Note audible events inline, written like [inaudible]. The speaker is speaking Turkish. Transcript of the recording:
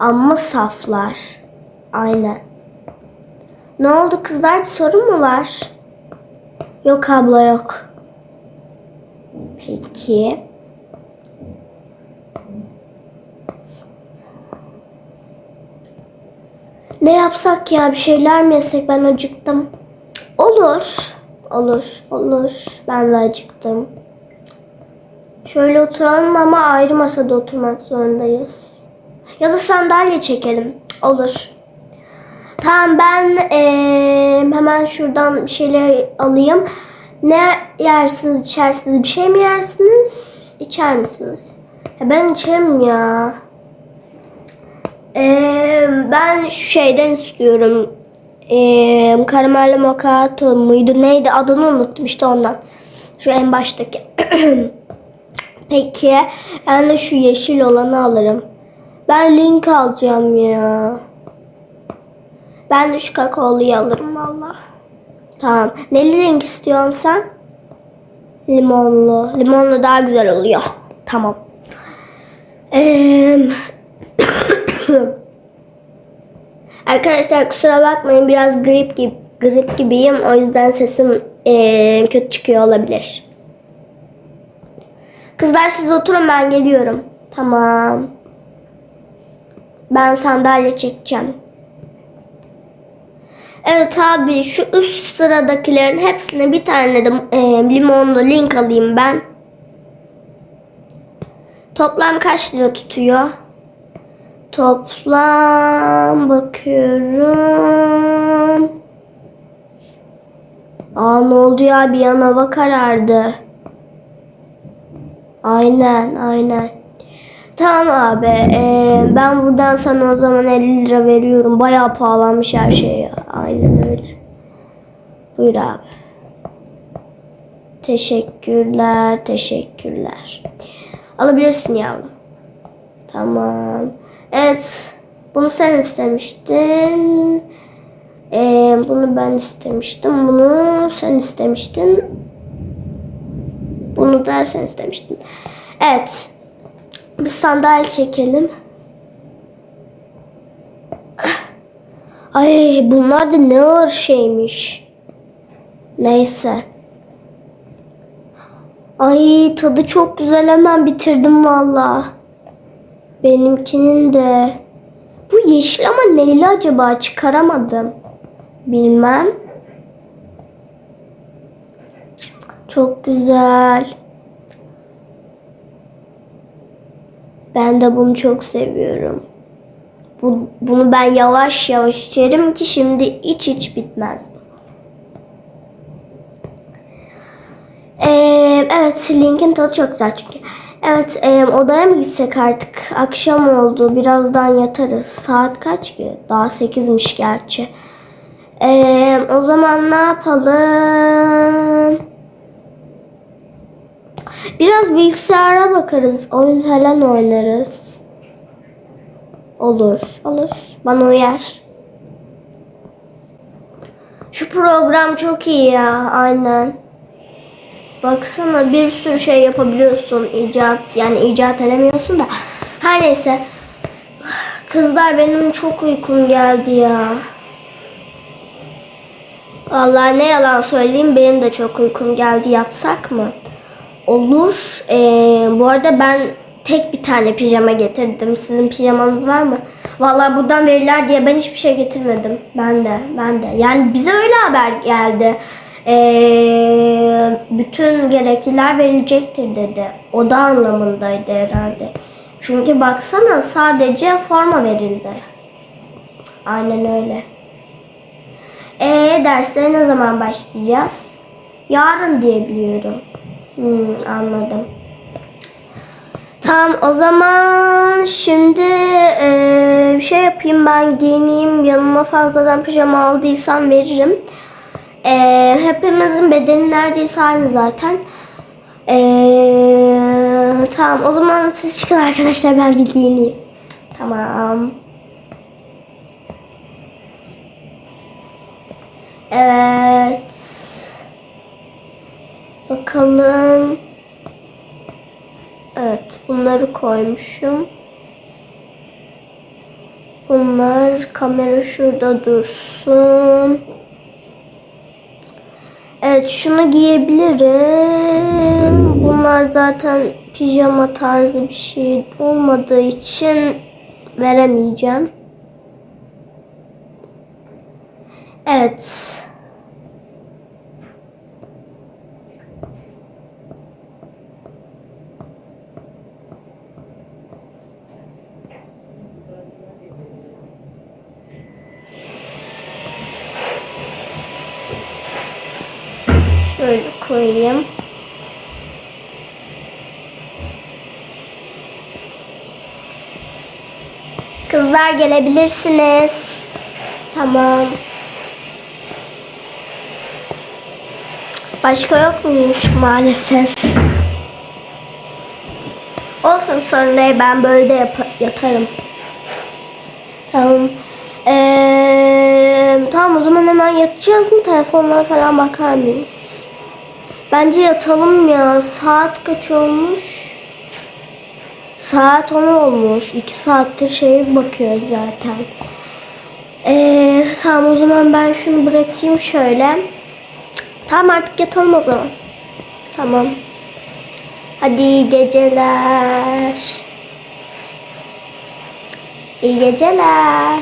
Amma saflar. Aynen. Ne oldu kızlar bir sorun mu var? Yok abla yok. Peki. Ne yapsak ya bir şeyler mi yesek ben acıktım. Olur. Olur. Olur. Ben de acıktım. Şöyle oturalım ama ayrı masada oturmak zorundayız. Ya da sandalye çekelim. Olur. Tamam ben eee, hemen şuradan bir şeyler alayım. Ne yersiniz, içersiniz? Bir şey mi yersiniz, içer misiniz? Ya ben içerim ya. Eee, ben şu şeyden istiyorum. Eee karamelli macchiato muydu neydi adını unuttum işte ondan. Şu en baştaki. [clears throat] Peki ben de şu yeşil olanı alırım. Ben link alacağım ya. Ben şu kakaoluyu alırım valla. Tamam. Neli renk istiyorsun sen? Limonlu. Limonlu daha güzel oluyor. Tamam. Eee... [coughs] Arkadaşlar kusura bakmayın biraz grip gibi grip gibiyim. O yüzden sesim eee, kötü çıkıyor olabilir. Kızlar siz oturun ben geliyorum. Tamam. Ben sandalye çekeceğim. Evet abi şu üst sıradakilerin hepsine bir tane de e, limonlu link alayım ben. Toplam kaç lira tutuyor? Toplam bakıyorum. Aa ne oldu ya bir an hava karardı. Aynen aynen. Tamam abi. ee, ben buradan sana o zaman 50 lira veriyorum. Bayağı pahalanmış her şey ya. Aynen öyle. Buyur abi. Teşekkürler, teşekkürler. Alabilirsin yavrum. Tamam. Evet. Bunu sen istemiştin. Ee, bunu ben istemiştim. Bunu sen istemiştin. Bunu da sen istemiştin. Evet. Bir sandalye çekelim. Ay bunlar da ne ağır şeymiş. Neyse. Ay tadı çok güzel hemen bitirdim valla. Benimkinin de. Bu yeşil ama neyli acaba çıkaramadım. Bilmem. Çok güzel. Ben de bunu çok seviyorum. Bu, bunu ben yavaş yavaş içerim ki şimdi iç iç bitmez. Ee, evet linkin tadı çok güzel çünkü. Evet e, odaya mı gitsek artık? Akşam oldu. Birazdan yatarız. Saat kaç ki? Daha 8'miş gerçi. Ee, o zaman ne yapalım? Biraz bilgisayara bakarız. Oyun falan oynarız. Olur. Olur. Bana uyar. Şu program çok iyi ya. Aynen. Baksana bir sürü şey yapabiliyorsun. icat yani icat edemiyorsun da. Her neyse. Kızlar benim çok uykum geldi ya. Vallahi ne yalan söyleyeyim benim de çok uykum geldi. Yatsak mı? Olur. Ee, bu arada ben tek bir tane pijama getirdim. Sizin pijamanız var mı? Vallahi buradan verirler diye ben hiçbir şey getirmedim. Ben de, ben de. Yani bize öyle haber geldi. Ee, bütün gerekliler verilecektir dedi. O da anlamındaydı herhalde. Çünkü baksana sadece forma verildi. Aynen öyle. Ee, derslere ne zaman başlayacağız? Yarın diye biliyorum. Hmm, anladım. Tamam o zaman şimdi eee, bir şey yapayım ben giyineyim yanıma fazladan pijama aldıysam veririm. Eee, hepimizin bedeni neredeyse aynı zaten. Eee, tamam o zaman siz çıkın arkadaşlar ben bir giyineyim. Tamam. Evet. Bakalım. Evet, bunları koymuşum. Bunlar kamera şurada dursun. Evet şunu giyebilirim. Bunlar zaten pijama tarzı bir şey olmadığı için veremeyeceğim. Evet. Şöyle koyayım. Kızlar gelebilirsiniz. Tamam. Başka yok muymuş maalesef. Olsun sorun değil ben böyle de yatarım. Tamam. Ee, tamam o zaman hemen yatacağız mı? Telefonlara falan bakar mıyız? Bence yatalım ya. Saat kaç olmuş? Saat 10 olmuş. 2 saattir şeye bakıyoruz zaten. Ee, tamam o zaman ben şunu bırakayım şöyle. Tamam artık yatalım o zaman. Tamam. Hadi iyi geceler. İyi geceler.